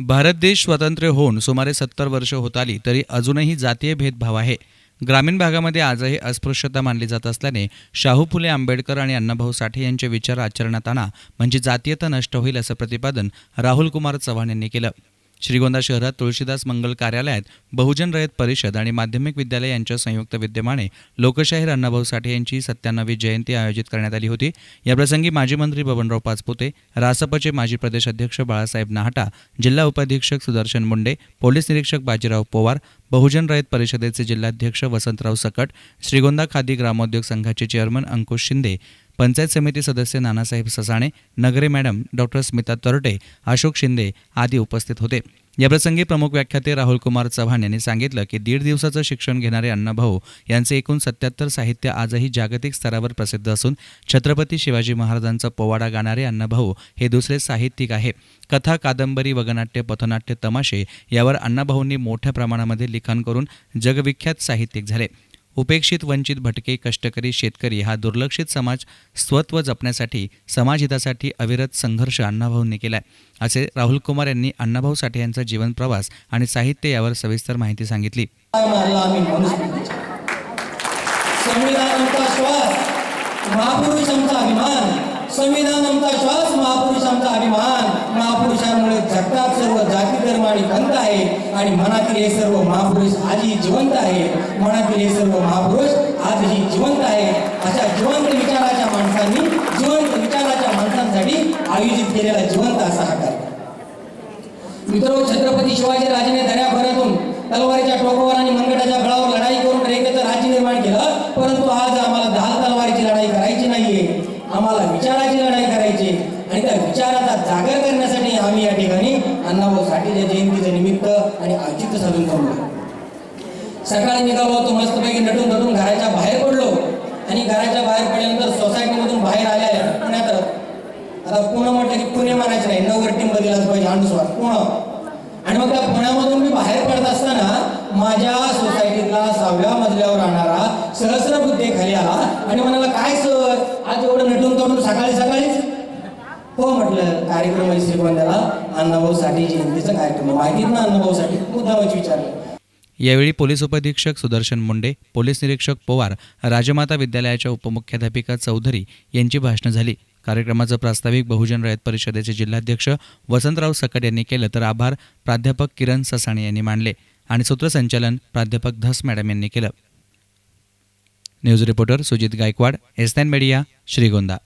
भारत देश स्वातंत्र्य होऊन सुमारे सत्तर वर्ष होत आली तरी अजूनही जातीय भेदभाव आहे. ग्रामीण भागामध्ये आजही अस्पृश्यता मानली जात असल्याने शाहू फुले आंबेडकर आणि अण्णाभाऊ साठे यांचे विचार आचरणात आणा म्हणजे जातीयता नष्ट होईल असं प्रतिपादन राहुल कुमार चव्हाण यांनी केलं. श्रीगोंदा शहरात तुळशीदास मंगल कार्यालयात बहुजन रयत परिषद आणि माध्यमिक विद्यालय यांच्या संयुक्त विद्यमाने लोकशाहीर अण्णाभाऊ साठे यांची सत्त्याण्णवी जयंती आयोजित करण्यात आली होती. याप्रसंगी माजी मंत्री बबनराव पाचपुते रासपचे माजी प्रदेश अध्यक्ष बाळासाहेब नाहटा जिल्हा उपाधीक्षक सुदर्शन मुंडे पोलीस निरीक्षक बाजीराव पोवार बहुजन रयत परिषदेचे जिल्हाध्यक्ष वसंतराव सकट श्रीगोंदा खादी ग्रामोद्योग संघाचे चेअरमन अंकुश शिंदे पंचायत समिती सदस्य नानासाहेब ससाणे नगरे मॅडम डॉक्टर स्मिता तरटे अशोक शिंदे आदी उपस्थित होते. याप्रसंगी प्रमुख व्याख्याते राहुल कुमार चव्हाण यांनी सांगितलं की दीड दिवसाचं शिक्षण घेणारे अण्णाभाऊ यांचे एकूण सत्याहत्तर साहित्य आजही जागतिक स्तरावर प्रसिद्ध असून छत्रपती शिवाजी महाराजांचा पोवाडा गाणारे अण्णाभाऊ हे दुसरे साहित्यिक आहे. कथा कादंबरी वगनाट्य पथनाट्य तमाशे यावर अण्णाभाऊंनी मोठ्या प्रमाणामध्ये लिखाण करून जगविख्यात साहित्यिक झाले. उपेक्षित वंचित भटके कष्टकरी शेतकरी हा दुर्लक्षित समाज स्वत्व जपण्यासाठी समाजहितासाठी अविरत संघर्ष अण्णाभाऊंनी केलाय. असे राहुल कुमार यांनी अण्णाभाऊ साठे यांचा जीवन प्रवास आणि साहित्य यावर सविस्तर माहिती सांगितली. संविधान आमचा श्वास महापुरुष आमचा अभिमान. संविधान आमचा श्वास महापुरुष आमचा अभिमान. महापुरुषांमुळे जगतात सर्व जाती धर्म आणि पंत आहे. आणि मनातील हे सर्व महापुरुष आजही जिवंत आहे मनातील हे सर्व महापुरुष आजही जिवंत आहे अशा जिवंत विचाराच्या माणसांनी जिवंत विचाराच्या माणसांसाठी आयोजित केलेला जिवंत असा हा कार्यक्रम. मित्र छत्रपती शिवाजी राजाने दर्याभरातून तलवारीच्या टोकावर आणि मनगटाच्या गळावर लढाई करून रेखेचं राज्य निर्माण केलं. परंतु आज आम्हाला दहा तलवारीची लढाई करायची नाहीये. आम्हाला विचाराची लढाई करायची आणि त्या विचाराचा जागर करण्यासाठी आम्ही या ठिकाणी अण्णाभाऊ साठेच्या जयंतीचं निमित्त आणि औचित्य साधून थांबलो सकाळी निघालो तो मस्तपैकी नटून नटून घराच्या बाहेर पडलो. आणि घराच्या बाहेर पडल्यानंतर सोसायटीमधून बाहेर आल्या पुण्यात आता पुणे म्हटलं की पुणे म्हणायचं नाही. नवर टीम बदलाच पाहिजे अनुस्वार पुणे. आणि मग त्या पुण्यामधून मी बाहेर पडत असताना माझ्या सोसायटीतला सहाव्या मजल्यावर राहणारा सहस्र बुद्धे खाली आला आणि म्हणाला काय सर? आज एवढं नटून तोडून सकाळी सकाळीच हो म्हटलं कार्यक्रम आहे श्रीगोंद्याला. अण्णाभाऊ जयंतीचा कार्यक्रम. माहितीत ना अण्णाभाऊ साठी मुद्दामच विचारलं. यावेळी पोलीस उपाधीक्षक सुदर्शन मुंडे पोलीस निरीक्षक पवार राजमाता विद्यालयाच्या उपमुख्याध्यापिका चौधरी यांची भाषणं झाली. कार्यक्रमाचं प्रास्ताविक बहुजन रयत परिषदेचे जिल्हाध्यक्ष वसंतराव सकट यांनी केलं तर आभार प्राध्यापक किरण ससाणे यांनी मांडले आणि सूत्रसंचालन प्राध्यापक धस मॅडम यांनी केलं. News reporter Sujit Gaikwad S media Shrigonda.